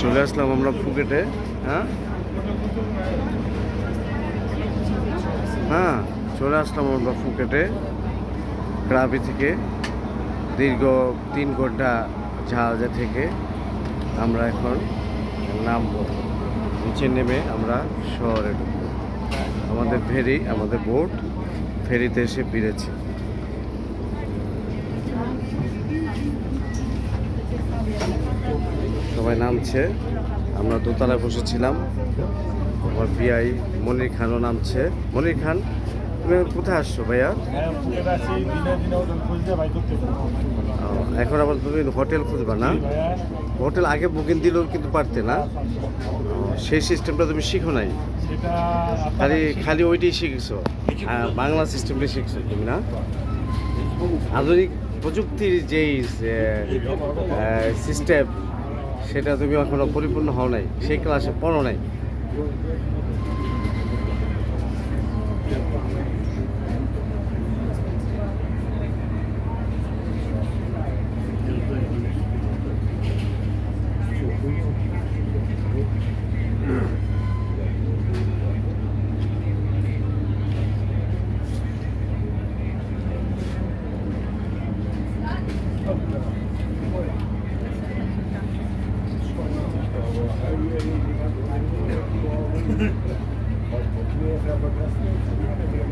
চলে আসলাম আমরা ফুকেটে হ্যাঁ? হ্যাঁ চলে আসলাম আমরা ফুকেটে ক্রাবি থেকে। দীর্ঘ তিন ঘণ্টা জাহাজে থেকে আমরা এখন নামবো। নিচে নেমে আমরা শহরে ঢুকবো। আমাদের ফেরি, আমাদের বোট, ফেরিতে এসে ফিরেছে। সবাই নামছে। আমরা দোতলায় বসেছিলাম। আমার পিআই মনির খানও নামছে। মনির খান তুমি কোথায় আসছো ভাইয়া? এখন আবার তুমি হোটেল খুঁজবা না? হোটেল আগে বুকিং দিলেও কিন্তু পারতে না। সেই সিস্টেমটা তুমি শিখো নাই? খালি খালি ওইটাই শিখেছো। হ্যাঁ, বাংলা সিস্টেমটাই শিখছো তুমি না? আধুনিক প্রযুক্তির যেই সিস্টেম সেটা তুমি এখনও পরিপূর্ণ হও নাই সেই ক্লাসে পড়ো নাই। Thank you.